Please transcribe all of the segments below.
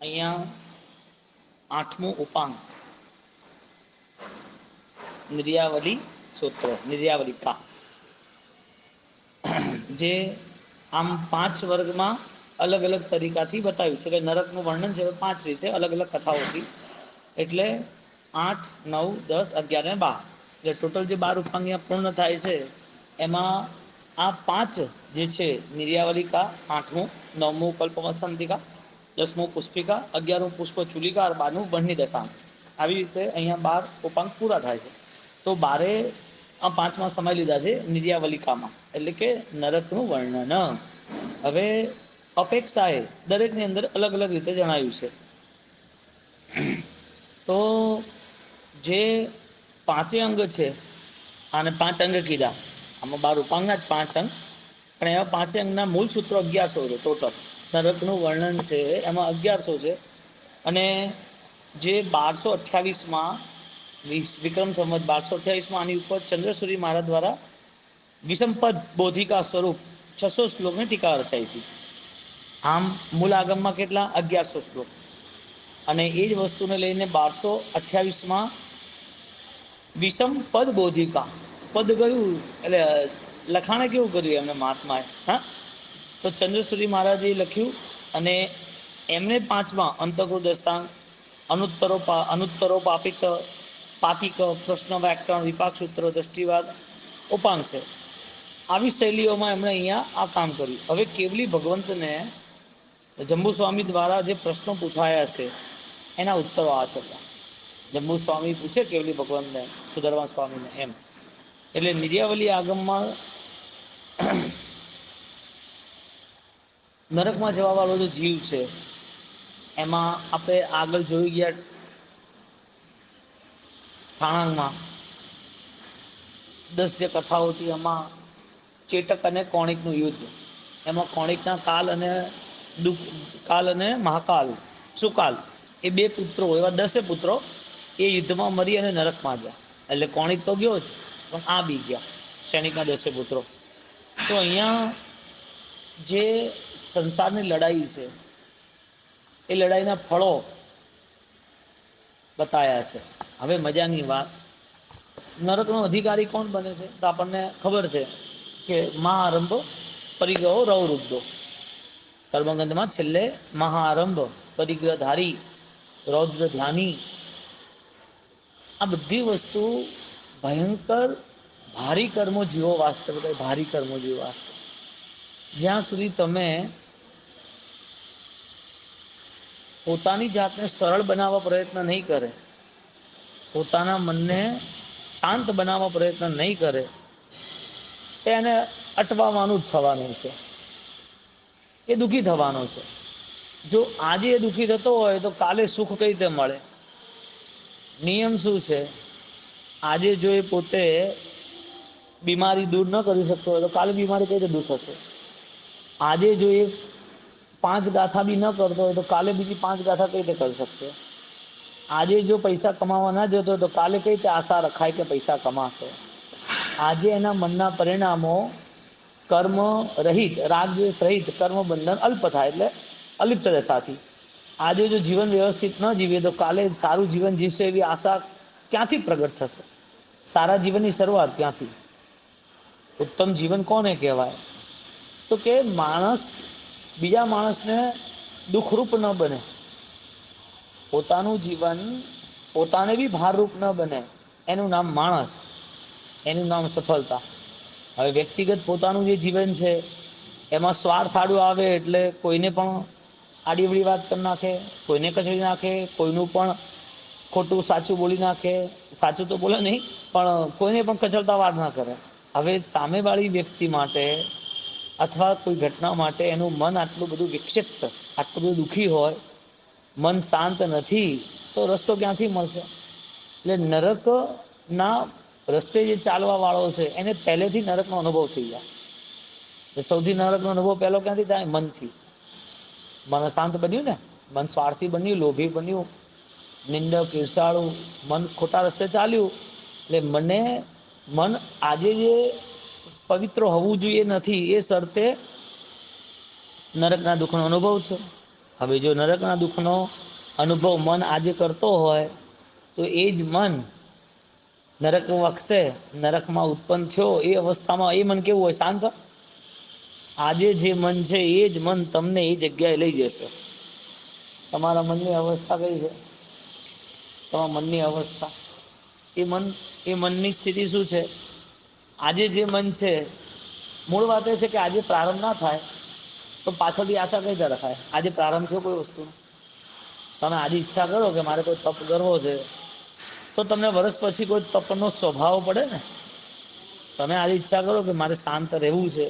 અહીંયા આઠમું ઉપાંગ. નિર્યાવલી સૂત્ર નિર્યાવલિકા જે આમ પાંચ વર્ગમાં અલગ અલગ તરીકાથી બતાવ્યું છે. કે નરકનું વર્ણન છે પાંચ રીતે અલગ અલગ કથાઓથી. એટલે આઠ, નવ, દસ, અગિયાર અને બાર. એટલે ટોટલ જે બાર ઉપાંગ અહીંયા પૂર્ણ થાય છે, એમાં આ પાંચ જે છે નિર્યાવલિકા આઠમું, નવમું કલ્પવસંતિકા દસમું પુષ્પિકા અગિયારમું પુષ્પ ચુલિકા અને બારમું બહની દશાંક આવી રીતે અહીંયા બાર ઉપાંક પૂરા થાય છે. તો બારે આ પાંચમાં સમય લીધા છે નિર્યાવલિકામાં એટલે કે નરકનું વર્ણન. હવે અપેક્ષાએ દરેકની અંદર અલગ અલગ રીતે જણાવ્યું છે. તો જે પાંચે અંગ છે આને પાંચ અંગ કીધા. આમાં બાર ઉપાંગના જ પાંચ અંગ. પણ એવા પાંચે અંગના મૂળ સૂત્રો અગિયારસો છે ટોટલ નરકનું વર્ણન છે, એમાં અગિયારસો છે. અને જે બારસો અઠ્યાવીસમાં વિક્રમ સંવત બારસો અઠ્યાવીસમાં આની ઉપર ચંદ્રસૂરી મહારાજ દ્વારા વિષમપદ બોધિકા સ્વરૂપ છસો શ્લોકની ટીકા રચાઈ હતી. આમ મૂળ આગમમાં કેટલા? અગિયારસો શ્લોક. અને એ જ વસ્તુને લઈને બારસો અઠ્યાવીસમાં વિષમ પદ બોધિકા. પદ કયું એટલે લખાણે કેવું કર્યું એમને મહાત્માએ? હા? તો ચંદ્રસૂરી મહારાજે લખ્યું અને એમને પાંચમાં અંતકૃ દશાંગ અનુત્તરો અનુત્તરો પાપિક પાતિક પ્રશ્ન વ્યાકરણ, વિપાક સૂત્ર, દ્રષ્ટિવાદ, ઉપાંગ છે. આવી શૈલીઓમાં એમણે અહીંયા આ કામ કર્યું. હવે કેવલી ભગવંતને જંબુ સ્વામી દ્વારા જે પ્રશ્નો પૂછાયા છે, એના ઉત્તરો આ છે. જંબુ સ્વામી પૂછે કેવલી ભગવંતને સુધરવા સ્વામીને એમ. એટલે નિર્યાવલી આગમમાં નરકમાં જવા વાળો જે જીવ છે. એમાં આપણે આગળ જોઈ ગયા થાણાંગમાં. દસ જે કથાઓ હતી એમાં ચેટક અને કોણિકનું યુદ્ધ. એમાં કોણિકના કાલ અને દુઃખ, કાલ અને મહાકાલ, સુકાલ, એ બે પુત્રો, એવા દસે પુત્રો એ યુદ્ધમાં મરી અને નરકમાં ગયા. એટલે કોણિક તો ગયો જ, પણ આ બી ગયા. સૈનિકના દસે પુત્રો. તો અહીંયા જે સંસારની લડાઈ છે. એ લડાઈના ફળો બતાયા છે. હવે મજાની વાત. નરકનો અધિકારી કોણ બને છે? તો આપણને ખબર છે કે મહાઆરંભ પરિગ્રહો રવરુદ્ધો કર્મગંધમાં છેલ્લે મહાઆરંભ, પરિગ્રહધારી રૌદ્ર ધ્યાની આ બધી વસ્તુ ભયંકર, ભારી કર્મો જીવો વાસ્તવ ભારી કર્મો જીવો વાસ્તવ જ્યાં સુધી તમે પોતાની જાતને સરળ બનાવવા પ્રયત્ન નહીં કરે, પોતાના મનને શાંત બનાવવા પ્રયત્ન નહીં કરે, એને અટવાવાનું જ થવાનું છે. એ દુઃખી થવાનો છે. જો આજે એ દુઃખી થતો હોય તો કાલે સુખ કઈ રીતે મળે? નિયમ શું છે? આજે જો એ પોતે બીમારી દૂર ન કરી શકતો હોય તો કાલે બીમારી કઈ રીતે દૂર થશે? આજે જો એ પાંચ ગાથા બી ન કરતો હોય તો કાલે બીજી પાંચ ગાથા કઈ રીતે કરી શકશે? આજે જો પૈસા કમાવા ના જતો તો કાલે કઈ રીતે આશા રખાય કે પૈસા કમાશે? આજે એના મનના પરિણામો કર્મ રહિત રાગદ્વેષ રહિત કર્મ બંધન અલ્પ થાય એટલે અલિપ્ત દશાથી આજે જો જીવન વ્યવસ્થિત ન જીવે તો કાલે સારું જીવન જીવશે એવી આશા ક્યાંથી પ્રગટ થશે? સારા જીવનની શરૂઆત ક્યાંથી? ઉત્તમ જીવન કોને કહેવાય? તો કે માણસ, બીજા માણસને દુઃખરૂપ ન બને. પોતાનું જીવન પોતાને બી ભારરૂપ ન બને. એનું નામ માણસ. એનું નામ સફળતા. હવે વ્યક્તિગત પોતાનું જે જીવન છે, એમાં સ્વાર્થ આડું આવે એટલે કોઈને પણ આડીવડી વાત કરી નાખે, કોઈને કચડી નાખે, કોઈનું પણ ખોટું સાચું બોલી નાખે. સાચું તો બોલે નહીં, પણ કોઈને પણ કચડતા વાત ના કરે. હવે સામેવાળી વ્યક્તિ માટે અથવા કોઈ ઘટના માટે એનું મન આટલું બધું વિક્ષિપ્ત, આટલું બધું દુઃખી હોય, મન શાંત નથી, તો રસ્તો ક્યાંથી મળશે? એટલે નરકના રસ્તે જે ચાલવાવાળો છે, એને પહેલેથી નરકનો અનુભવ થઈ જાય. સૌથી નરકનો અનુભવ પહેલો ક્યાંથી થાય? મનથી. મન શાંત બન્યું ને? મન સ્વાર્થી બન્યું, લોભી બન્યું, નિંદક, ઈર્ષાળું, મન ખોટા રસ્તે ચાલ્યું. એટલે મને, મન આજે જે પવિત્ર હોવું જોઈએ નથી, એ શરતે નરકના દુઃખનો અનુભવ છે. હવે જો નરકના દુઃખનો અનુભવ મન આજે કરતો હોય, તો એ જ મન નરક વખતે નરકમાં ઉત્પન્ન થયો, એ અવસ્થામાં એ મન કેવું હોય? શાંત? આજે જે મન છે, એ જ મન તમને એ જગ્યાએ લઈ જશે. તમારા મનની અવસ્થા કઈ છે? તમારા મનની અવસ્થા. એ મન, એ મનની સ્થિતિ શું છે? આજે જે મન છે, મૂળ વાત એ છે કે આજે પ્રારંભ ના થાય, તો પાછળથી આશા કઈ રીતે રખાય આજે પ્રારંભ થયો કોઈ વસ્તુનો? તમે આજે ઈચ્છા કરો કે મારે કોઈ તપ કરવો છે, તો તમને વર્ષ પછી કોઈ તપનો સ્વભાવ પડે ને? તમે આજે ઈચ્છા કરો કે મારે શાંત રહેવું છે,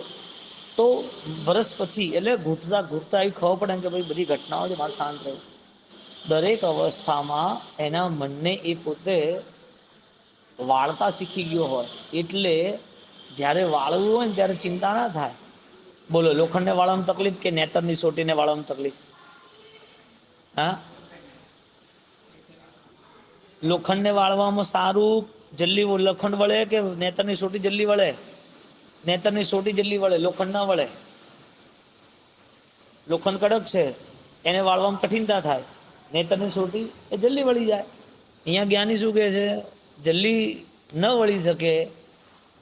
તો વર્ષ પછી, એટલે ઘૂંટતા ઘૂંટતા એવી ખબર પડે કે ભાઈ બધી ઘટનાઓ છે, મારે શાંત રહેવું. દરેક અવસ્થામાં એના મનને એ પોતે વાળતા શીખી ગયો હોય, એટલે જ્યારે વાળવું હોય ને ત્યારે ચિંતા ના થાય. બોલો, લોખંડને વાળવામાં તકલીફ કે નેતરની સોટીને વાળવામાં તકલીફ? હા? લોખંડને વાળવામાં સારું જલ્દી લોખંડ વળે કે નેતરની સોટી જલ્દી વળે? નેતરની સોટી જલ્દી વળે, લોખંડ ના વળે? લોખંડ કડક છે, એને વાળવામાં કઠિનતા થાય. નેતરની સોટી એ જલ્દી વળી જાય. અહીંયા જ્ઞાની શું કહે છે? જલ્દી ન વળી શકે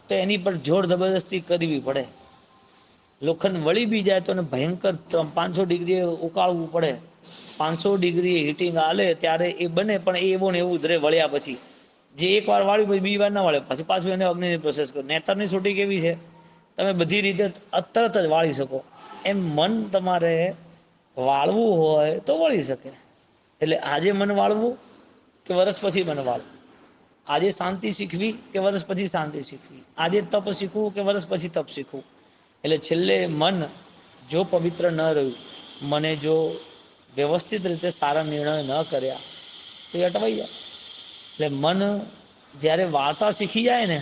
તો એની પર જોર જબરદસ્તી કરવી પડે. લોખંડ વળી બી જાય તો એને ભયંકર પાંચસો ડિગ્રીએ ઉકાળવું પડે. પાંચસો ડિગ્રી હીટિંગ હાલે ત્યારે એ બને પણ એ એવો ને એવું ઉધરે વળ્યા પછી. જે એક વાર વાળ્યું પછી બીજી વાર ના વાળે પછી પાછું એને અગ્નિની પ્રોસેસ કરો. નેતરની છૂટી કેવી છે? તમે બધી રીતે તરત જ વાળી શકો. એમ મન તમારે વાળવું હોય તો વળી શકે. એટલે આજે મન વાળવું કે વર્ષ પછી મન વાળવું? આજે શાંતિ શીખવી કે વર્ષ પછી શાંતિ શીખવી? આજે તપ શીખવું કે વર્ષ પછી તપ શીખવું? એટલે છેલ્લે મન જો પવિત્ર ન રહ્યું, મને જો વ્યવસ્થિત રીતે સારા નિર્ણય ન કર્યા, તો એ અટવાઈ જાય. એટલે મન જ્યારે વાર્તા શીખી જાય ને,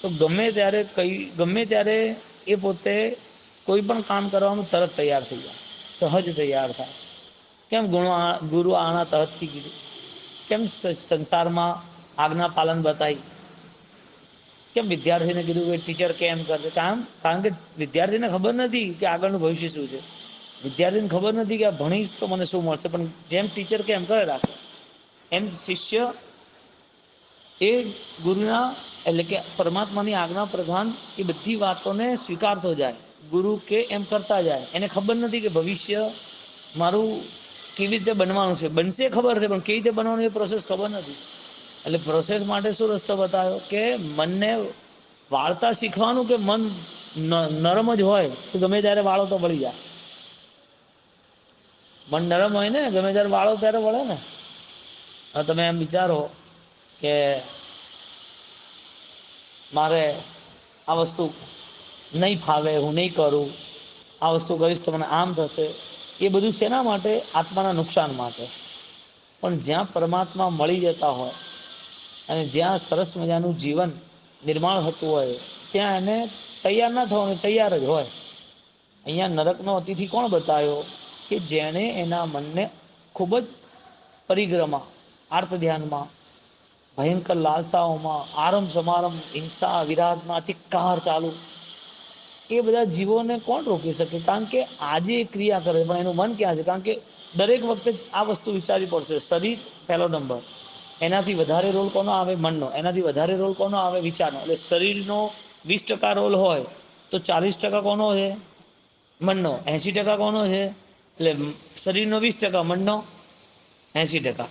તો ગમે ત્યારે કઈ, ગમે ત્યારે એ પોતે કોઈ પણ કામ કરવાનું તરત તૈયાર થઈ જાય, સહજ તૈયાર થાય. કેમ ગુણો ગુરુ આના તહતથી કીધું? કેમ સંસારમાં આજ્ઞા પાલન બતાવી. કેમ વિદ્યાર્થીને કીધું કે ટીચર કેમ કરશે? કામ, કારણ કે વિદ્યાર્થીને ખબર નથી કે આગળનું ભવિષ્ય શું છે. વિદ્યાર્થીને ખબર નથી કે આ ભણીશ તો મને શું મળશે, પણ જેમ ટીચર કેમ કરે રાખે. એમ શિષ્ય એ ગુરુના એટલે કે પરમાત્માની આજ્ઞા પ્રધાન એ બધી વાતોને સ્વીકારતો જાય. ગુરુ કે એમ કરતા જાય. એને ખબર નથી કે ભવિષ્ય મારું કેવી રીતે બનવાનું છે. બનશે ખબર છે, પણ કેવી રીતે બનવાનું એ પ્રોસેસ ખબર નથી. એટલે પ્રોસેસ માટે શું રસ્તો બતાવ્યો? કે મનને વાળતા શીખવાનું કે મન નરમ જ હોય, તો ગમે ત્યારે વાળો તો વળી જાય. મન નરમ હોય ને, ગમે ત્યારે વાળો ત્યારે વળે ને. તમે એમ વિચારો કે મારે આ વસ્તુ નહીં ફાવે, હું નહીં કરું, આ વસ્તુ કરીશ તો મને આમ થશે. એ બધું શેના માટે? આત્માના નુકસાન માટે. પણ જ્યાં પરમાત્મા મળી જતા હોય અને જ્યાં સરસ મજાનું જીવન નિર્માણ થતું હોય, ત્યાં એને તૈયાર ના થવાનું, તૈયાર જ હોય. અહીંયા નરકનો અતિથિ કોણ બતાવ્યો કે જેણે એના મનને ખૂબ જ પરિગ્રમા આર્ત ધ્યાનમાં, ભયંકર લાલસાઓમાં, આરંભ સમારંભ, હિંસા વિરાટમાં ચિક્કાર ચાલુ, એ બધા જીવોને કોણ રોકી શકે? કારણ કે આજે એ ક્રિયા કરે પણ એનું મન ક્યાં છે? કારણ કે દરેક વખતે આ વસ્તુ વિચારવી પડશે. શરીર પહેલો નંબર. એનાથી વધારે રોલ કોનો આવે? મનનો. એનાથી વધારે રોલ કોનો આવે? વિચારનો. એટલે શરીરનો વીસ ટકા રોલ હોય તો ચાલીસ ટકા કોનો છે? મનનો. એંશી ટકા કોનો છે? એટલે શરીરનો વીસ ટકા, મનનો એંશી ટકા.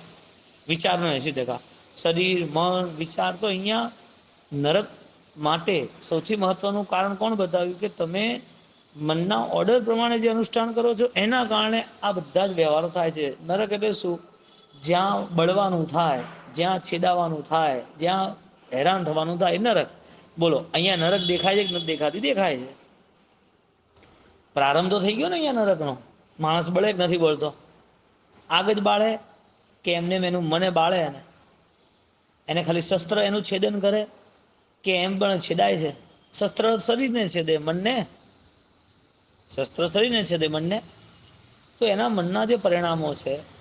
વિચારનો એંશી ટકા. શરીર, મન, વિચાર તો અહીંયા નરક માટે સૌથી મહત્વનું કારણ કોણ બતાવ્યું? કે તમે મનના ઓર્ડર પ્રમાણે જે અનુષ્ઠાન કરો છો, એના કારણે આ બધા જ વ્યવહારો થાય છે. નરક એટલે શું? જ્યાં બળવાનું થાય, જ્યાં છેદાવાનું થાય, જ્યાં હેરાન થવાનું થાય નરક. બોલો, અહીંયા નરક દેખાય છે કે નથી દેખાતી? દેખાય છે. પ્રારંભ તો થઈ ગયો ને અહીંયા નરકનો. માણસ બળે કે નથી બોલતો આગ જ બાળે કે એમને એનું મને બાળે એને? એને ખાલી શસ્ત્ર એનું છેદન કરે કે એમ પણ છેદાય છે? શસ્ત્ર શરીરને છેદે મનને? શસ્ત્ર શરીરને છેદે મનને? તો એના મનના જે પરિણામો છે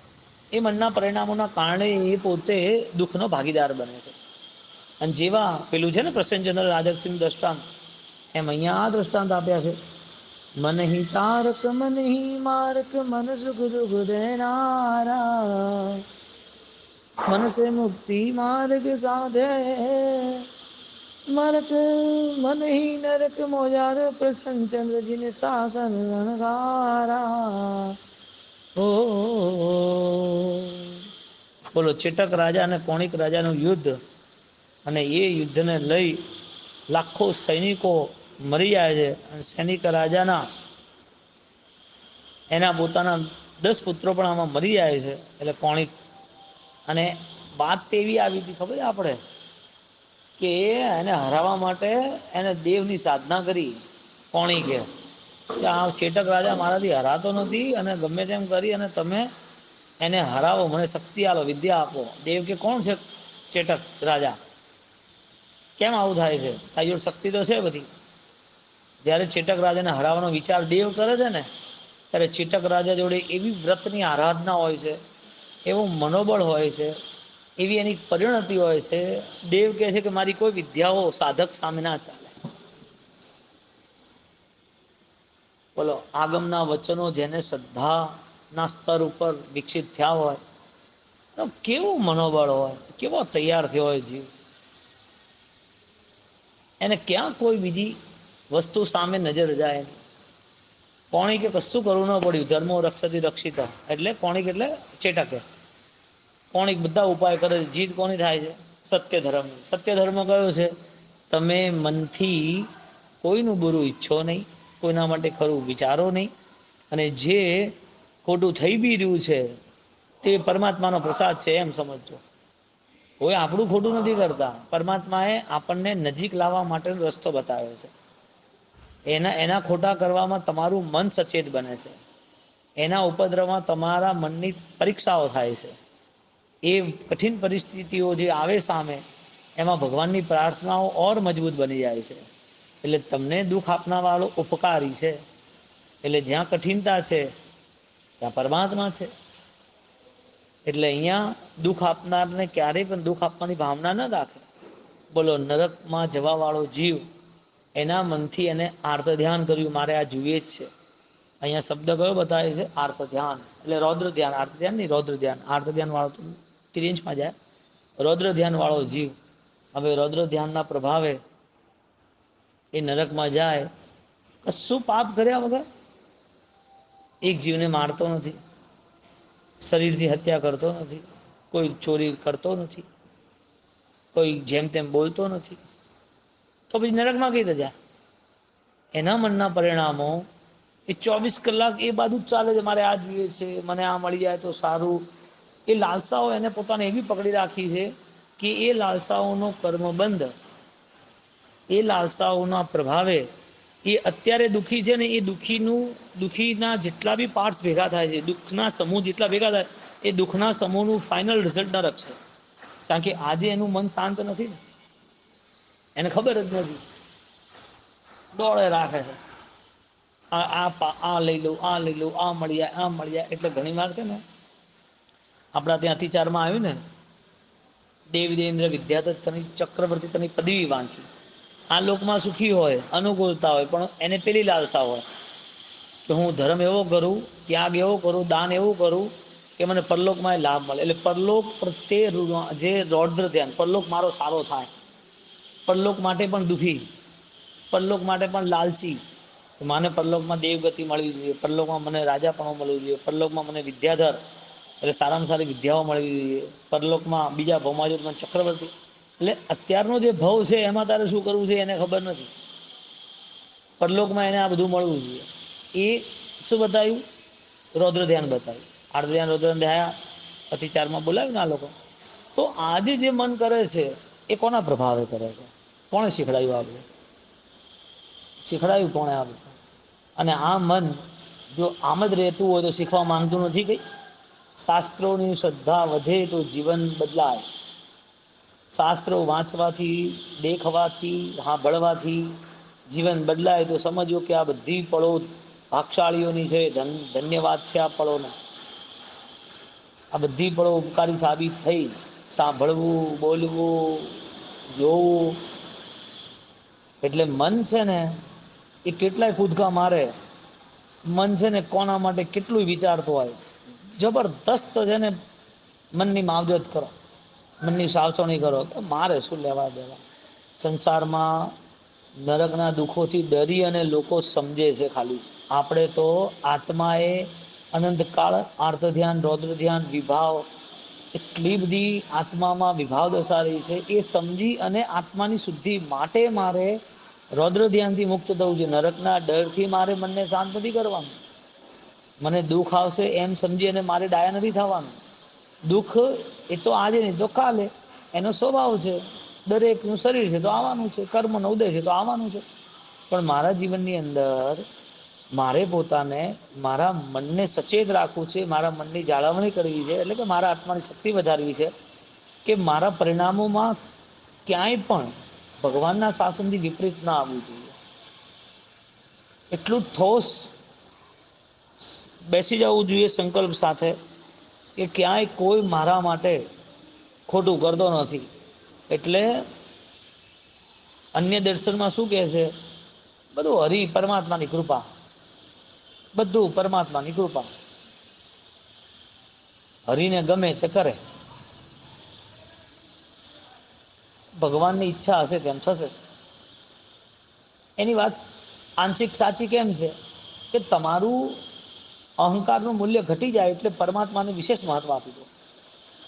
એ મનના પરિણામોના કારણે એ પોતે દુઃખનો ભાગીદાર બને છે. અને જેવા પેલું છે ને પ્રસન્નચંદ્ર રાજકસિંહ દ્રષ્ટાંત, એમ અહીંયા આ દ્રષ્ટાંત આપ્યા છે. મન હી તારક, મન હી મારક મન સુખ દુઃખ દેનારા મન સે મુક્તિ માર્ગ સાધે. મરક, મન હી નરક, મોજાર પ્રસન્ન ચંદ્રજીને શાસન રણગારા. ઓ બોલો ચેટક રાજા અને કોણિક રાજાનું યુદ્ધ અને એ યુદ્ધને લઈ લાખો સૈનિકો મરી જાય છે. અને સૈનિક રાજાના એના પોતાના દસ પુત્રો પણ આમાં મરી જાય છે. એટલે કોણિક અને વાત તેવી આવી હતી, ખબર આપણે? કે એને હરાવવા માટે એને દેવની સાધના કરી કોણિકે. કે આ ચેટક રાજા મારાથી હરાતો નથી અને ગમે તેમ કરી અને તમે એને હરાવો, મને શક્તિ આલો વિદ્યા આપો. દેવ કે કોણ છે ચેટક રાજા? કેમ આવું થાય છે? તારી જોડે શક્તિ તો છે બધી. જ્યારે ચેટક રાજાને હરાવવાનો વિચાર દેવ કરે છે ને, ત્યારે ચેટક રાજા જોડે એવી વ્રતની આરાધના હોય છે, એવું મનોબળ હોય છે, એવી એની પરિણતિ હોય છે. દેવ કહે છે કે મારી કોઈ વિદ્યાઓ સાધક સામે ના ચાલે. બોલો, આગમના વચનો જેને શ્રદ્ધાના સ્તર ઉપર વિકસિત થયા હોય, તો કેવું મનોબળ હોય, કેવો તૈયાર થયો હોય જીવ? એને ક્યાં કોઈ બીજી વસ્તુ સામે નજર જાય? કોણી કે કશું કરવું ન પડ્યું, ધર્મો રક્ષતી રક્ષિત, એટલે કોણિક એટલે ચેટકે? કોણિક બધા ઉપાય કરે છે જીત કોની થાય છે? સત્ય ધર્મ સત્ય ધર્મ કયો છે? તમે મનથી કોઈનું બુરું ઈચ્છો નહીં. કોઈના માટે ખરું? વિચારો નહીં. અને જે ખોટું થઈ બી રહ્યું છે, તે પરમાત્માનો પ્રસાદ છે એમ સમજજો. કોઈ આપણું ખોટું નથી કરતા. પરમાત્માએ આપણને નજીક લાવવા માટેનો રસ્તો બતાવ્યો છે. એના એના ખોટા કરવામાં તમારું મન સચેત બને છે. એના ઉપદ્રવમાં તમારા મનની પરીક્ષાઓ થાય છે. એ કઠિન પરિસ્થિતિઓ જે આવે સામે, એમાં ભગવાનની પ્રાર્થનાઓ ઓર મજબૂત બની જાય છે. એટલે તમને દુઃખ આપનારવાળો ઉપકારી છે. એટલે જ્યાં કઠિનતા છે, ત્યાં પરમાત્મા છે. એટલે અહીંયા દુઃખ આપનારને ક્યારેય પણ દુઃખ આપવાની ભાવના ન રાખે. બોલો, નરકમાં જવાવાળો જીવ, એના મનથી એને આર્ત ધ્યાન કર્યું, મારે આ જોઈએ જ છે. અહીંયા શબ્દ કયો બતાવે છે? આર્ત ધ્યાન. એટલે રૌદ્ર ધ્યાન. આર્ત ધ્યાન નહીં, રૌદ્ર ધ્યાન. આર્ત ધ્યાનવાળો તો ત્રિંચમાં જાય. રૌદ્ર ધ્યાનવાળો જીવ. હવે રૌદ્ર ધ્યાનના પ્રભાવે એ નરકમાં જાય, કશું પાપ કર્યા વગર એક જીવને મારતો નથી, શરીરથી હત્યા કરતો નથી, કોઈ ચોરી કરતો નથી, કોઈ જેમ તેમ બોલતો નથી. તો પછી નરકમાં કઈ રીતે જાય? એના મનના પરિણામો એ ચોવીસ કલાક એ બાજુ જ ચાલે છે, મારે આ જોઈએ છે, મને આ મળી જાય તો સારું. એ લાલસાઓ એને પોતાને એવી પકડી રાખી છે કે એ લાલસાઓનો કર્મ બંધ એ લાલસાઓના પ્રભાવે એ અત્યારે દુઃખી છે ને એ દુઃખીનું, દુઃખીના જેટલા બી પાર્ટ્સ ભેગા થાય છે, દુઃખના સમૂહ જેટલા ભેગા થાય, એ દુઃખના સમૂહનું ફાઇનલ રિઝલ્ટ નરક છે કારણ કે આજે એનું મન શાંત નથી ને. એને ખબર જ નથી. દોડે રાખે છે. આ આ આ લઈ લઉં આ લઈ લઉં આ મળી જાય આ મળી જાય એટલે ઘણી વાર છે ને, આપણા ત્યાં અતિચારમાં આવ્યું ને દેવીદેન્દ્ર વિદ્યાધર તની ચક્રવર્તી તની પદવી વાંચી. આ લોકમાં સુખી હોય, અનુકૂળતા હોય, પણ એને પેલી લાલસા હોય. કે હું ધર્મ એવો કરું, ત્યાગ એવો કરું, દાન એવું કરું, કે મને પરલોકમાં એ લાભ મળે. એટલે પરલોક પ્રત્યે જે રૌદ્ર ધ્યાન, પરલોક મારો સારો થાય. પરલોક માટે પણ દુઃખી. પરલોક માટે પણ લાલચી. મને પરલોકમાં દેવગતિ મળવી જોઈએ. પરલોકમાં મને રાજાપણો મળવું જોઈએ. પરલોકમાં મને વિદ્યાધર, એટલે સારામાં સારી વિદ્યાઓ મળવી જોઈએ. પરલોકમાં બીજા ભવમાં ચક્રવર્તી એટલે અત્યારનો જે ભવ છે, એમાં તારે શું કરવું છે એને ખબર નથી. પરલોકમાં એને આ બધું મળવું જોઈએ. એ શું બતાવ્યું? રૌદ્ર ધ્યાન બતાવ્યું. આર્દ્ર ધ્યાન રૌદ્ર ધ્યાન અતિચારમાં બોલાવ્યું ને આ લોકો. તો આજે જે મન કરે છે, એ કોના પ્રભાવે કરે છે? કોણે શીખડાયું આ બધું? શીખડાયું કોણે આ બધું? અને આ મન જો આમ જ રહેતું હોય તો શીખવા માંગતું નથી કંઈ? શાસ્ત્રોની શ્રદ્ધા વધે તો જીવન બદલાય. શાસ્ત્રો વાંચવાથી, દેખવાથી, સાંભળવાથી જીવન બદલાય, તો સમજો કે આ બધી પળો ભાગશાળીઓની છે. ધન્યવાદ છે આ પળોને. આ બધી પળો ઉપકારી સાબિત થઈ. સાંભળવું, બોલવું, જોવું. એટલે મન છે ને, એ કેટલાય કૂદકા મારે. મન છે ને કોના માટે કેટલું વિચારતું હોય. જબરદસ્ત છે ને મનની માવજત કરો. મનની સાવચણી કરો કે મારે શું લેવા દેવા? સંસારમાં નરકના દુઃખોથી ડરી અને લોકો સમજે છે ખાલી. આપણે તો આત્માએ અનંતકાળ આર્ત ધ્યાન રૌદ્ર ધ્યાન વિભાવ, એટલી બધી આત્મામાં વિભાવ રહી છે. એ સમજી અને આત્માની શુદ્ધિ માટે મારે રૌદ્ર ધ્યાનથી મુક્ત થવું છે. નરકના ડરથી મારે મનને શાંત નથી કરવાનું. મને દુઃખ આવશે એમ સમજી અને મારે ડાયા નથી થવાનું. દુઃખ એ તો આજે નહીં, તો કાલે. એનો સ્વભાવ છે, દરેકનું શરીર છે, તો આવવાનું છે, કર્મનો ઉદય છે, તો આવવાનું છે. પણ મારા જીવનની અંદર મારે પોતાને મારા મનને સચેત રાખવું છે, મારા મનની જાળવણી કરવી છે, એટલે કે મારા આત્માની શક્તિ વધારવી છે, કે મારા પરિણામોમાં ક્યાંય પણ ભગવાનના શાસનથી વિપરીત ના આવવું જોઈએ. એટલું ઠોસ બેસી જવું જોઈએ સંકલ્પ સાથે. કે ક્યાંય કોઈ મારા માટે ખોટું કરતો નથી. એટલે અન્ય દર્શનમાં શું કહે છે? બધું હરિ પરમાત્માની કૃપા. બધું પરમાત્માની કૃપા. હરિને ગમે તે કરે. ભગવાનની ઈચ્છા હશે તેમ થશે. એની વાત આંશિક સાચી કેમ છે? કે તમારું અહંકારનું મૂલ્ય ઘટી જાય એટલે પરમાત્માને વિશેષ મહત્વ આપી દો.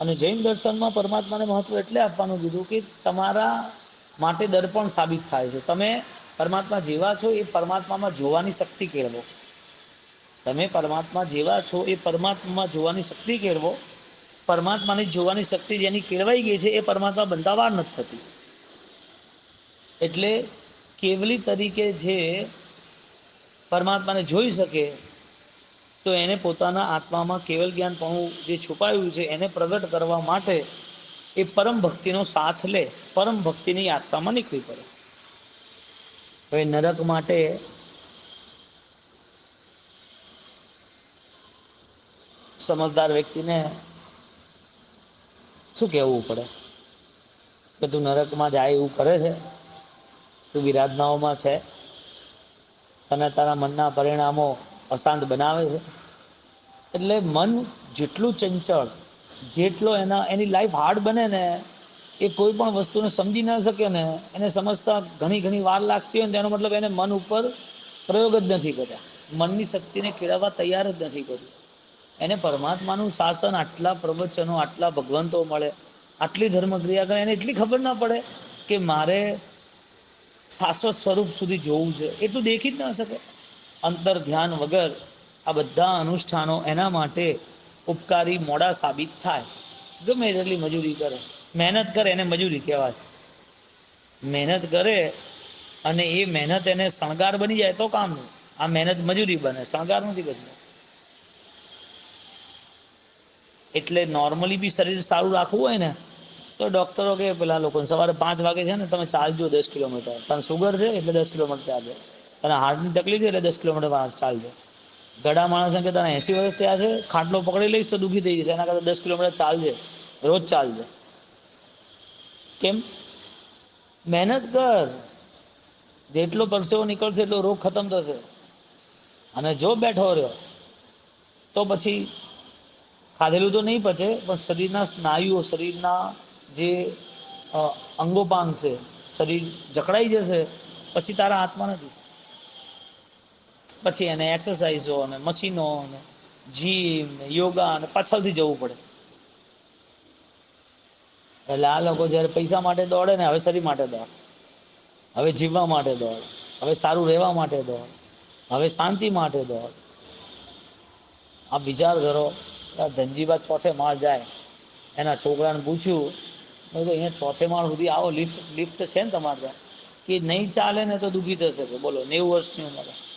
અને જૈન દર્શનમાં પરમાત્માને મહત્વ એટલે આપવાનું કીધું કે તમારા માટે દર્પણ સાબિત થાય છે. તમે પરમાત્મા જેવા છો એ પરમાત્મામાં જોવાની શક્તિ કેળવો. તમે પરમાત્મા જેવા છો એ પરમાત્મામાં જોવાની શક્તિ કેળવો. પરમાત્માની જોવાની શક્તિ જેની કેળવાઈ ગઈ છે એ પરમાત્મા બનતા નથી થતી. એટલે કેવલી તરીકે જે પરમાત્માને જોઈ શકે તો એને પોતાના આત્મામાં કેવલ જ્ઞાનપણું જે છુપાયું છે, એને પ્રગટ કરવા માટે એ પરમ ભક્તિનો સાથ લે, પરમ ભક્તિની યાત્રામાં નીકળી પડે. હવે નરક માટે સમજદાર વ્યક્તિને શું કહેવું પડે? કે તું નરકમાં જાય એવું કરે છે? તું વિરાધનાઓમાં છે? તને તારા મનના પરિણામો અશાંત બનાવે છે. એટલે મન જેટલું ચંચળ, જેટલો એના, એની લાઈફ હાર્ડ બને ને, એ કોઈ પણ વસ્તુને સમજી ન શકે ને, એને સમજતા ઘણી ઘણી વાર લાગતી હોય ને તેનો મતલબ એને મન ઉપર પ્રયોગ જ નથી કર્યા. મનની શક્તિને કેળવવા તૈયાર જ નથી કર્યું. એને પરમાત્માનું શાસન આટલા પ્રવચનો, આટલા ભગવંતો મળે, આટલી ધર્મક્રિયા કરે, એને એટલી ખબર ના પડે કે મારે શાશ્વત સ્વરૂપ સુધી જોવું છે. એટલું દેખી જ ન શકે. અંતર ધ્યાન વગર આ બધા અનુષ્ઠાનો એના માટે ઉપકારી મોડા સાબિત થાય. ગમે એટલી મજૂરી કરે. મહેનત કરે એને મજૂરી કહેવાય. મહેનત કરે અને એ મહેનત એને શણગાર બની જાય તો કામનું આ મહેનત મજૂરી બને, શણગાર નથી બનતો. એટલે નોર્મલી બી શરીર સારું રાખવું હોય ને, તો ડૉક્ટરો કે પેલા લોકોને સવારે પાંચ વાગે છે ને તમે ચાલજો દસ કિલોમીટર. તને સુગર છે એટલે દસ કિલોમીટર ચાલજો તને હાર્ટની તકલીફ છે એટલે દસ કિલોમીટર ચાલજો. ઘડા માણસને કે તને એંસી વર્ષ થયા છે, ખાટલો પકડી લઈશ તો દુઃખી થઈ જશે એના કરતાં દસ કિલોમીટર ચાલજે, રોજ ચાલજે. કેમ? મહેનત કર. જેટલો પરસેવો નીકળશે એટલો રોગ ખતમ થશે. અને જો બેઠો રહ્યો, તો પછી ખાધેલું તો નહીં પચે, પણ શરીરના સ્નાયુઓ, શરીરના જે અંગોપાંગ છે, શરીર જકડાઈ જશે, પછી તારા હાથમાં નથી. પછી એને એક્સરસાઇઝો અને મશીનો અને જીમ યોગા અને પાછળથી જવું પડે. એટલે આ લોકો જ્યારે પૈસા માટે દોડે ને હવે શરીર માટે દોડ. હવે જીવવા માટે દોડ. હવે સારું રહેવા માટે દોડ. હવે શાંતિ માટે દોડ. આ વિચાર કરો ધનજીબા ચોથે માળ જાય. એના છોકરાને પૂછ્યું, મેં તો અહીંયા ચોથે માળ સુધી આવો, લિફ્ટ લિફ્ટ છે ને તમારે કે નહીં ચાલે ને તો દુઃખી થશે. બોલો, નેવું વર્ષની ઉંમરે.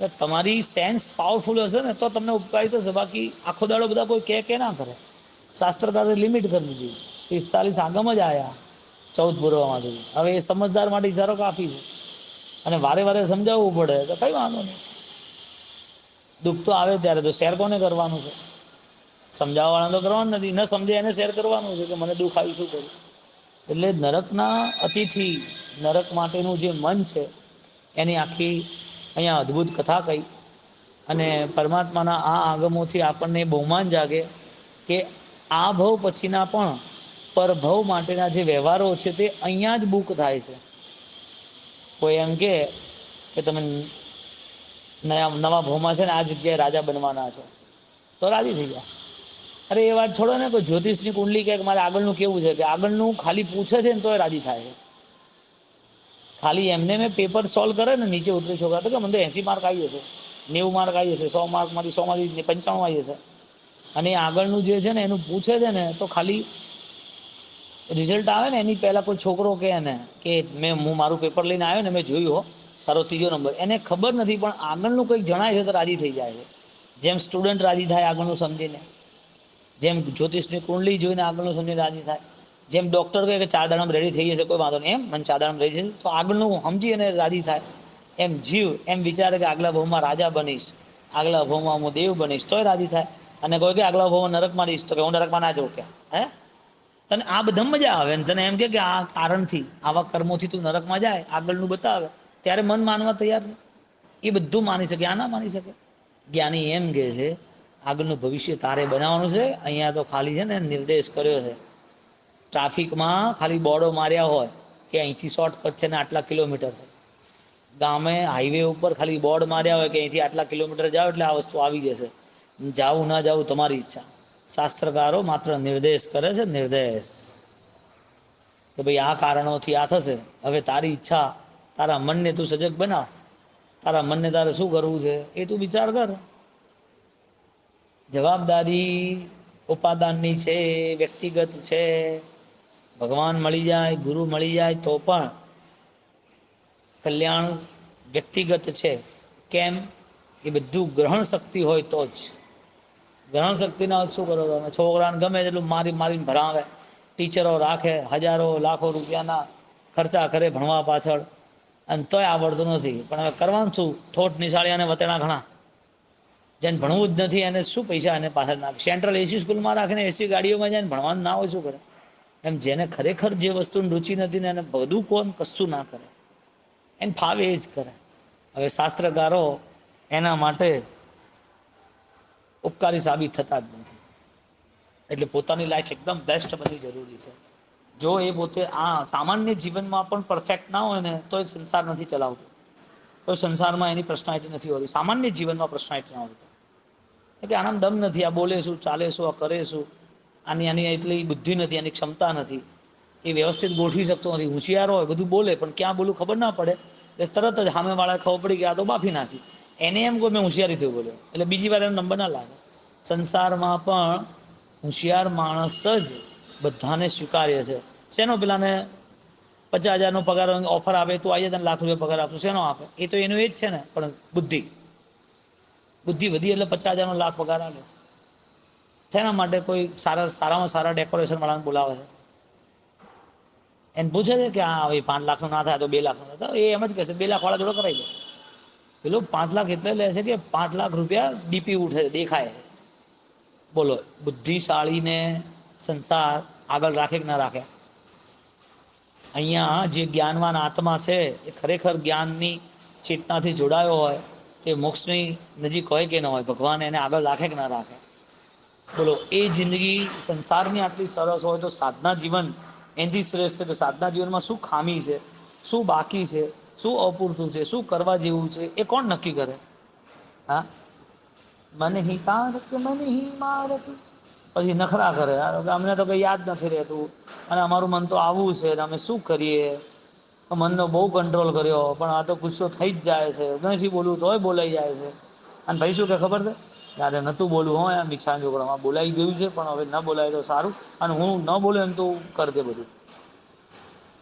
એટલે તમારી સેન્સ પાવરફુલ હશે ને તો તમને ઉપકારી થશે. બાકી આખો દાડો બધા કોઈ કે કે ના કરે. શાસ્ત્રકારે લિમિટ કરી દીધી. પિસ્તાલીસ આગમ જ આવ્યા ચૌદ પૂર્વમાંથી. હવે એ સમજદાર માટે ઇશારો કાફી છે. અને વારે વારે સમજાવવું પડે તો કંઈ વાંધો નહીં. દુઃખ તો આવે ત્યારે તો શેર કોને કરવાનું છે? સમજાવવાળા તો કરવાનું નથી. ન સમજે એને શેર કરવાનું છે કે મને દુઃખ આવ્યું શું કર્યું? એટલે નરકના અતિથિ નરક માટેનું જે મન છે, એની આખી અહીંયા અદ્ભુત કથા કહી અને પરમાત્માના આ આગમોથી આપણને બહુમાન જાગે કે આ ભવ પછીના પણ પરભવ માટેના જે વ્યવહારો છે તે અહીંયા જ બુક થાય છે. કોઈ એમ કે તમે નયા નવા ભવમાં છે ને આ જગ્યાએ રાજા બનવાના છો. તો રાજી થઈ ગયા. અરે એ વાત છોડો ને કે જ્યોતિષની કુંડલી કે મારે આગળનું કેવું છે કે આગળનું ખાલી પૂછે છે ને તોય રાજી થાય છે. ખાલી એમને મેં પેપર સોલ્વ કરે ને, નીચે ઉતરી છોકરા તો કે મને તો એંસી માર્ક આવી જશે નેવું માર્ક આવી જશે સો માર્કમાંથી સોમાંથી પંચાણું આવી જશે અને આગળનું જે છે ને, એનું પૂછે છે ને, તો ખાલી રિઝલ્ટ આવે ને, એની પહેલાં કોઈ છોકરો કહે ને, કે મેં, હું મારું પેપર લઈને આવ્યો ને, મેં જોયું હો, તારો ત્રીજો નંબર એને ખબર નથી, પણ આગળનું કંઈક જણાય છે તો રાજી થઈ જાય છે. જેમ સ્ટુડન્ટ રાજી થાય, આગળનું સમજીને. જેમ જ્યોતિષની કુંડલી જોઈને આગળનું સમજીને રાજી થાય. જેમ ડૉક્ટર કહે કે ચાર દાડામાં રેડી થઈ જશે, કોઈ વાંધો નહીં. એમ, મને ચાર દાડામાં રહી જશે. તો આગળનું સમજી અને રાજી થાય. એમ જીવ, એમ વિચારે કે આગલા ભાવમાં રાજા બનીશ. આગલા ભાવમાં હું દેવ બનીશ. તોય રાજી થાય. અને કોઈ કે આગલા ભાવમાં નરકમાં રહીશ તો કે હું નરકમાં ના જાઉં કે. હે? તને આ બધા મજા આવે. અને તને એમ કે આ કારણથી, આવા કર્મોથી તું નરકમાં જાય, આગળનું બતાવે. ત્યારે મન માનવા તૈયાર નહીં. એ બધું માની શકે, આ ના માની શકે. જ્ઞાની એમ કહે છે, આગળનું ભવિષ્ય તારે બનાવવાનું છે, અહીંયા તો ખાલી છે ને, નિર્દેશ કર્યો છે. ટ્રાફિકમાં ખાલી બોર્ડો માર્યા હોય કે અહીંથી શોર્ટકટ છે ને આટલા કિલોમીટર છે. ગામે હાઈવે ઉપર ખાલી બોર્ડ માર્યા હોય કે અહીંથી આટલા કિલોમીટર જાઓ એટલે આ વસ્તુ આવી જશે. જાવું ના જાવું તમારી ઈચ્છા. શાસ્ત્રકારો માત્ર નિર્દેશ કરે છે, નિર્દેશ. કે ભાઈ આ કારણોથી આ થશે. હવે તારી ઈચ્છા, તારા મનને તું સજગ બનાવ. તારા મનને તારે શું કરવું છે એ તું વિચાર કર. જવાબદારી ઉપાદાનની છે, વ્યક્તિગત છે. ભગવાન મળી જાય, ગુરુ મળી જાય, તો પણ કલ્યાણ વ્યક્તિગત છે. કેમ? એ બધું ગ્રહણ શક્તિ હોય તો જ. ગ્રહણ શક્તિના શું કરો? તમે છોકરાને ગમે તેટલું મારી મારીને ભણાવે. ટીચરો રાખે, હજારો, લાખો રૂપિયાના ખર્ચા કરે ભણવા પાછળ. અને તોય આવડતું નથી. પણ હવે કરવાનું શું? ઠોઠ નિશાળિયાને વતેણા ઘણા. જેને ભણવું જ નથી, એને શું પૈસા એને પાછળ નાખે? સેન્ટ્રલ એસી સ્કૂલમાં રાખીને એસી ગાડીઓમાં જાય ભણવાનું ના હોય શું કરે? એમ જેને ખરેખર જે વસ્તુની રુચિ નથી ને એને બધું કોણ કશું ના કરે. એને ફાવે એ જ કરે. હવે શાસ્ત્રકારો એના માટે ઉપકારી સાબિત થતા જ નથી. એટલે પોતાની લાઈફ એકદમ બેસ્ટ બની જરૂરી છે. જો એ પોતે આ સામાન્ય જીવનમાં પણ પરફેક્ટ ના હોય ને, તો એ સંસાર નથી ચલાવતો. તો સંસારમાં એની પર્સનાલિટી નથી હોતી. સામાન્ય જીવનમાં પર્સનાલિટી ના હોતી એટલે આનંદ દમ નથી. આ બોલે શું, ચાલે શું, આ કરે શું આની આની એટલી બુદ્ધિ નથી, આની ક્ષમતા નથી. એ વ્યવસ્થિત ગોઠવી શકતો નથી. હોશિયાર હોય, બધું બોલે, પણ ક્યાં બોલું ખબર ના પડે. એટલે તરત જ સામેવાળા ખબર પડી કે આ તો બાફી નાખી. એને એમ કોઈ મેં હોશિયારીથી બોલ્યો. એટલે બીજી વાર એનો નંબર ના લાગે. સંસારમાં પણ હોશિયાર માણસ જ બધાને સ્વીકાર્ય છે. શેનો પેલાને પચાસ હજારનો પગાર ઓફર આપે તો આવી તને લાખ રૂપિયા પગાર આપશું. શેનો આપે? એ તો એનું એ જ છે ને, પણ બુદ્ધિ. બુદ્ધિ વધી એટલે પચાસ હજારનો લાખ પગાર આપે તેના માટે કોઈ સારા, સારામાં સારા ડેકોરેશન વાળાને બોલાવે છે. એને પૂછે છે કે, હા, ભાઈ, પાંચ લાખનો ના થાય તો બે લાખનો થાય. એ એમ જ કહેશે બે લાખ વાળા જોડે કરાવી દે. પેલો, પાંચ લાખ એટલે લે છે કે પાંચ લાખ રૂપિયા ડીપી ઉઠે, દેખાય. બોલો, બુદ્ધિશાળીને સંસાર આગળ રાખે કે ના રાખે? અહીંયા જે જ્ઞાનવાન આત્મા છે, એ ખરેખર જ્ઞાનની ચેતનાથી જોડાયો હોય, તે મોક્ષની નજીક હોય કે ન હોય, ભગવાન એને આગળ રાખે કે ના રાખે? બોલો, એ જિંદગી સંસારની આટલી સરસ હોય તો સાધના જીવન એનાથી શ્રેષ્ઠ છે? તો સાધના જીવનમાં શું ખામી છે? શું બાકી છે? શું અપૂરતું છે? શું કરવા જેવું છે? એ કોણ નક્કી કરે? હા? મને હિ કારક મને હિ મારક પછી નખરા કરે. અમને તો કંઈ યાદ નથી રહેતું. અને અમારું મન તો આવું છે ને અમે શું કરીએ? મનનો બહુ કંટ્રોલ કર્યો. પણ આ તો ગુસ્સો થઈ જ જાય છે. ગણેશી બોલવું તોય બોલાઈ જાય છે. અને ભાઈ શું કે ખબર છે? યારે નહોતું બોલવું. હોય ઈચ્છા છોકરામાં બોલાઈ ગયું છે, પણ હવે ન બોલાય તો સારું. અને હું ન બોલું એમ તો કરજે બધું.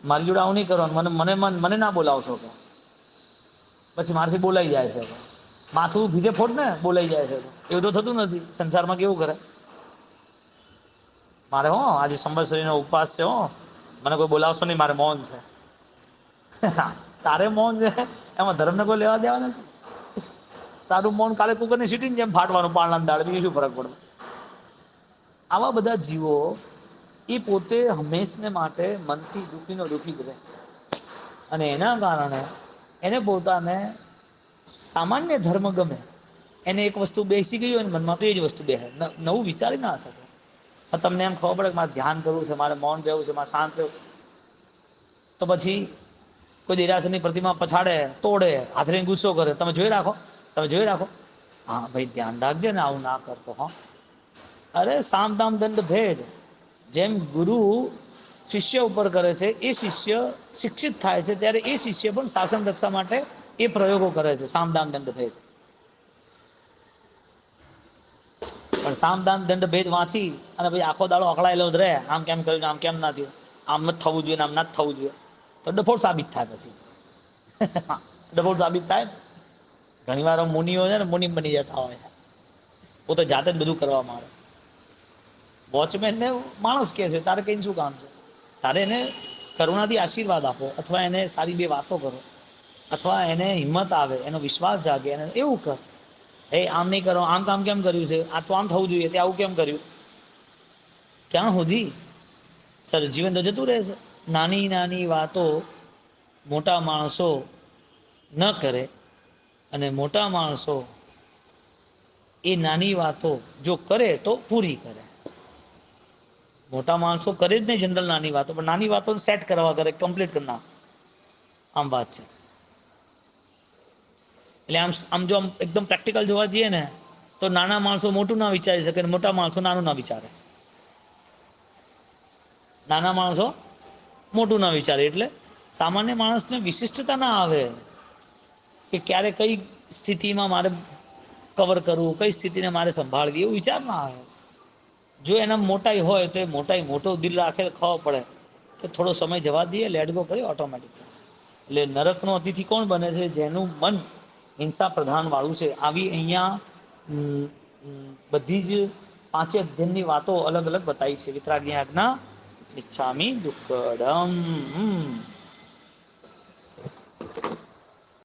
મારી જોડે આવું નહીં કરવાનું. મને મને મન- મને ના બોલાવશો કે પછી મારાથી બોલાઈ જાય છે. માથું ભીજે ફોડ ને, બોલાઈ જાય છે. એવું તો થતું નથી. સંસારમાં કેવું કરે? મારે, હો, આજે સંવત્સરીનો ઉપવાસ છે, હો. મને કોઈ બોલાવશો નહીં, મારે મૌન છે. તારે મૌન છે? એમાં ધર્મને કોઈ લેવા દેવા નથી? તારું મૌન કાલે કુકરની સીટીને જેમ ફાટવાનું પાળના દાળ બીજું શું ફરક પડે? આવા બધા જીવો એ પોતે હંમેશને માટે મનથી દુઃખીનો દુઃખી રહે. અને એના કારણે એને પોતાને સામાન્ય ધર્મ ગમે. એને એક વસ્તુ બેસી ગઈ હોય ને મનમાં, તો એ જ વસ્તુ બે નવું વિચારી ના શકે. તમને એમ ખબર પડે કે મારે ધ્યાન કરવું છે, મારે મૌન રહેવું છે, મારે શાંત રહેવું તો પછી કોઈ દેરાસરની પ્રતિમા પછાડે, તોડે, હાથરીને ગુસ્સો કરે. તમે જોઈ રાખો. તમે જોઈ રાખો. હા, ભાઈ, ધ્યાન રાખજે ને આવું ના કરતો, હા. અરે સામદામ દંડ ભેદ. જેમ ગુરુ શિષ્ય ઉપર કરે છે, એ શિષ્ય શિક્ષિત થાય છે, ત્યારે એ શિષ્ય પણ શાસન રક્ષા માટે એ પ્રયોગો કરે છે સામદામ દંડ ભેદ. પણ સામદામ દંડ ભેદ વાંચી અને પછી આખો દાડો અકળાયેલો જ રહે. આમ કેમ કર્યું આમ કેમ ના થયું? આમ નથી થવું જોઈએ આમ ના થવું જોઈએ. તો ડફોળ સાબિત થાય પછી. ડફોળ સાબિત થાય. ઘણી વાર મુનિઓ છે ને મુનિ બની જતા હોય પોતે જાતે જ બધું કરવા માંડે વોચમેનને માણસ કહે છે, તારે કઈ શું કામ છે? તારે એને કરુણાથી આશીર્વાદ આપો, અથવા એને સારી બે વાતો કરો, અથવા એને હિંમત આવે, એનો વિશ્વાસ જાગે, એને એવું કર. એ, આમ નહીં કરો, આમ કામ કેમ કર્યું છે? આ તો આમ થવું જોઈએ, તે આવું કેમ કર્યું? ક્યાં સુધી સર, જીવન તો જતું રહેશે નાની નાની વાતો મોટા માણસો ન કરે અને મોટા માણસો એ નાની વાતો જો કરે તો પૂરી કરે. મોટા માણસો કરે જ નહીં જનરલ નાની વાતો, પણ નાની વાતો સેટ કરવા કરે કમ્પ્લીટ કરી નાખ. આમ વાત છે. એટલે આમ આમ જો આમ એકદમ પ્રેક્ટિકલ જોવા જઈએ ને, તો નાના માણસો મોટું ના વિચારી શકે ને મોટા માણસો નાનું ના વિચારે. નાના માણસો મોટું ના વિચારે, એટલે સામાન્ય માણસને વિશિષ્ટતા ના આવે. કે ક્યારે કઈ સ્થિતિમાં મારે કવર કરવું, કઈ સ્થિતિને મારે સંભાળવી, એવું વિચાર ના આવે. જો એના મોટાઈ હોય તો એ મોટાઈ મોટો દિલ રાખે ખબર પડે. કે થોડો સમય જવા દઈએ લેટ ગો કરી ઓટોમેટિક એટલે નરકનો અતિથિ કોણ બને છે? જેનું મન હિંસા પ્રધાન વાળું છે. આવી અહીંયા બધી જ પાંચે અધ્યયનની વાતો અલગ અલગ બતાવી છે. વિતરાગની આજ્ઞા ઈચ્છામી દુક્કડમ